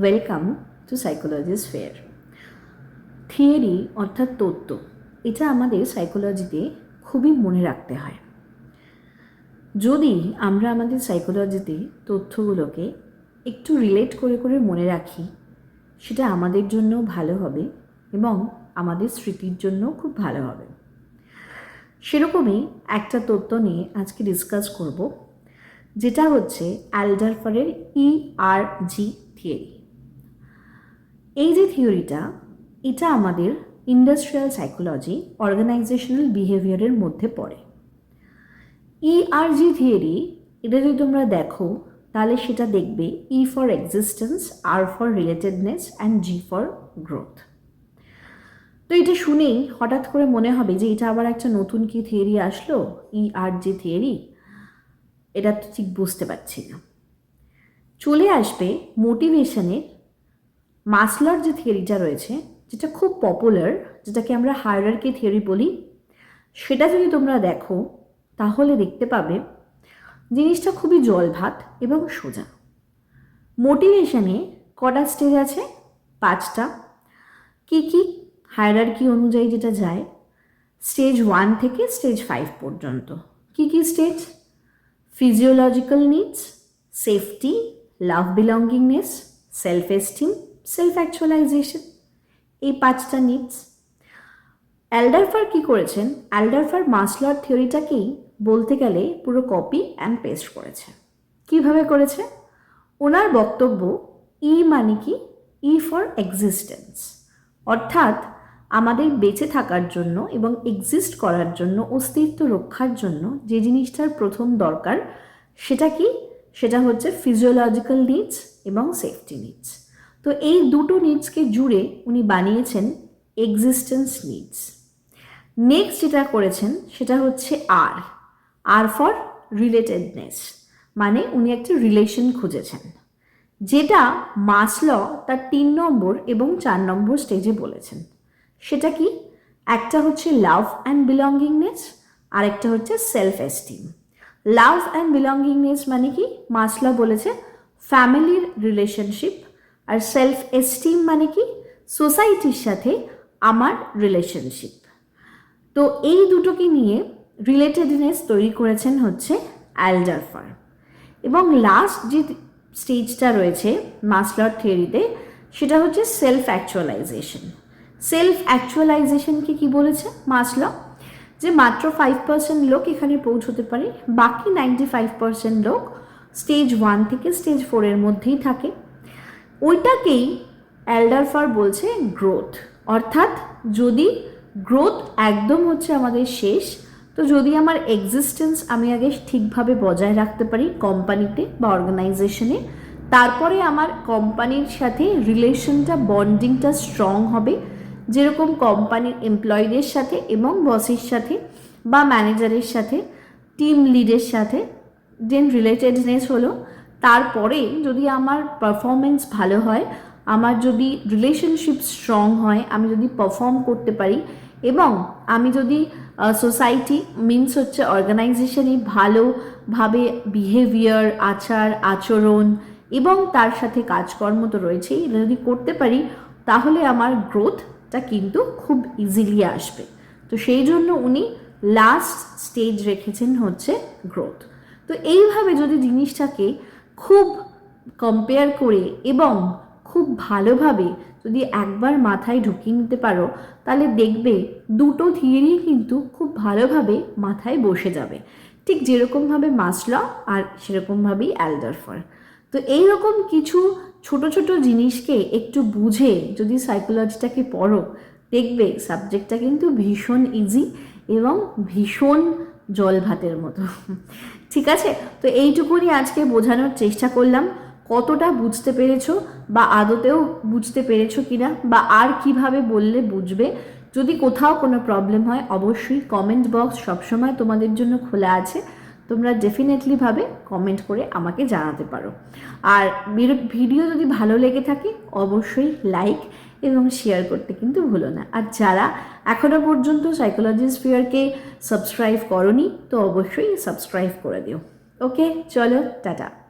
Welcome to psychologist ফেয়ার theory অর্থাৎ তত্ত্ব, এটা আমাদের সাইকোলজিতে খুবই মনে রাখতে হয়। যদি আমরা আমাদের সাইকোলজিতে তথ্যগুলোকে একটু রিলেট করে করে মনে রাখি, সেটা আমাদের জন্য ভালো হবে এবং আমাদের স্মৃতির জন্য খুব ভালো হবে। সেরকমই একটা তত্ত্ব নিয়ে আজকে ডিসকাস করব, যেটা হচ্ছে অ্যালডারফারের ইআরজি থিওরি এই যে থিওরিটা, এটা আমাদের ইন্ডাস্ট্রিয়াল সাইকোলজি অর্গানাইজেশনাল বিহেভিয়ারের মধ্যে পড়ে। ইআরজি থিওরি এটা যদি তোমরা দেখো, তাহলে সেটা দেখবে E for existence R for relatedness and G for growth তো এটা শুনেই হঠাৎ করে মনে হবে যে এটা আবার একটা নতুন কি থিওরি আসলো? ই আর যে থিওরি এটা তো ঠিক বুঝতে পারছি না। চলে আসবে মোটিভেশনের মাসলার যে থিওরিটা রয়েছে, যেটা খুব পপুলার যেটাকে আমরা হায়ারার্কি থিওরি বলি, সেটা যদি তোমরা দেখো, তাহলে দেখতে পাবে জিনিসটা খুবই জল ভাত এবং সোজা। মোটিভেশনে কটা স্টেজ আছে? পাঁচটা। কি কি? হায়ারার্কি অনুযায়ী যেটা যায় স্টেজ ওয়ান থেকে স্টেজ ফাইভ পর্যন্ত। কি কি stage physiological needs safety love belongingness self esteem self actualization এই পাঁচটা নিডস অ্যালডারফার কি করেছেন? অ্যালডারফার মাসলার থিওরিটাকেই বলতে গেলে পুরো কপি অ্যান্ড পেস্ট করেছে। কীভাবে করেছে? ওনার বক্তব্য ই মানে কি? ই ফর এক্সিস্টেন্স অর্থাৎ আমাদের বেঁচে থাকার জন্য এবং এক্সিস্ট করার জন্য, অস্তিত্ব রক্ষার জন্য যে জিনিসটার প্রথম দরকার, সেটা কি? সেটা হচ্ছে ফিজিওলজিক্যাল নিডস এবং সেফটি নিডস তো এই দুটো নিডসকে জুড়ে উনি বানিয়েছেন এক্সিস্টেন্স নিডস নেক্সট যেটা করেছেন, সেটা হচ্ছে আর আর ফর রিলেটেডনেস মানে উনি একটা রিলেশন খুঁজেছেন, যেটা মাসল তার তিন নম্বর এবং চার নম্বর স্টেজে বলেছেন। সেটা কি? একটা হচ্ছে লাভ অ্যান্ড বিলঙ্গিংনেস আর একটা হচ্ছে self esteem love and belongingness মানে কি? মাসলা বলেছে ফ্যামিলির রিলেশনশিপ আর সেলফ এস্টিম মানে কি? সোসাইটির সাথে আমার রিলেশনশিপ তো এই দুটোকে নিয়ে রিলেটেডনেস তৈরি করেছেন হচ্ছে অ্যালডারফার এবং লাস্ট যে স্টেজটা রয়েছে মাসলার থিওরিতে সেটা হচ্ছে সেলফ অ্যাকচুয়ালাইজেশন সেলফ অ্যাকচুয়ালাইজেশনকে কি বলেছে মাসলা যে মাত্র ফাইভ পার্সেন্ট লোক এখানে পৌঁছতে পারে, বাকি নাইনটি ফাইভ পার্সেন্ট লোক স্টেজ ওয়ান থেকে স্টেজ ফোরের মধ্যেই থাকে। ওইটাকেই অ্যালডারফার বলছে গ্রোথ অর্থাৎ যদি গ্রোথ একদম হচ্ছে আমাদের শেষ, তো যদি আমার এক্সিস্টেন্স আমি আগে ঠিকভাবে বজায় রাখতে পারি কোম্পানিতে বা অর্গানাইজেশনে তারপরে আমার কোম্পানির সাথে রিলেশনটা বন্ডিংটা স্ট্রং হবে। যেরকম কোম্পানির এমপ্লয়ীদের সাথে এবং বসের সাথে বা ম্যানেজারের সাথে টিম লিডের সাথে। দেন রিলেটেডনেস হলো। তারপরে যদি আমার পারফরমেন্স ভালো হয়, আমার যদি রিলেশনশিপ স্ট্রং হয়, আমি যদি পারফর্ম করতে পারি এবং আমি যদি সোসাইটি মিনস হচ্ছে অর্গানাইজেশনে ভালোভাবে বিহেভিয়ার আচার, আচরণ এবং তার সাথে কাজকর্ম তো রয়েছেই, এটা যদি করতে পারি, তাহলে আমার গ্রোথটা কিন্তু খুব ইজিলি আসবে। তো সেই জন্য উনি লাস্ট স্টেজ রেখেছেন হচ্ছে গ্রোথ তো এইভাবে যদি জিনিসটাকে খুব কম্পেয়ার করে এবং খুব ভালোভাবে যদি একবার মাথায় ঢুকিয়ে নিতে পারো, তাহলে দেখবে দুটো থিওরি কিন্তু খুব ভালোভাবে মাথায় বসে যাবে। ঠিক যেরকমভাবে মাসলা আর সেরকমভাবেই অ্যালডারফার তো এই রকম কিছু ছোট ছোট জিনিসকে একটু বুঝে যদি সাইকোলজিটাকে পড়ো, দেখবে সাবজেক্টটা কিন্তু ভীষণ ইজি এবং ভীষণ জল ভাতের মতো। ঠিক আছে? তো এইটুকুনি আজকে বোঝানোর চেষ্টা করলাম। কতটা বুঝতে পেরেছ বা আদতেও বুঝতে পেরেছ কিনা বা আর কীভাবে বললে বুঝবে? যদি কোথাও কোনো প্রবলেম হয়, অবশ্যই কমেন্ট বক্স সবসময় তোমাদের জন্য খোলা আছে। তোমরা ডেফিনেটলিভাবে কমেন্ট করে আমাকে জানাতে পারো। আর ভিডিও যদি ভালো লেগে থাকে, অবশ্যই লাইক এবং শেয়ার করতে কিন্তু ভুলো না। আর যারা এখনও পর্যন্ত সাইকোলজি ফিয়ারকে সাবস্ক্রাইব করনি, তো অবশ্যই সাবস্ক্রাইব করে দিও। ওকে চলো, টাটা।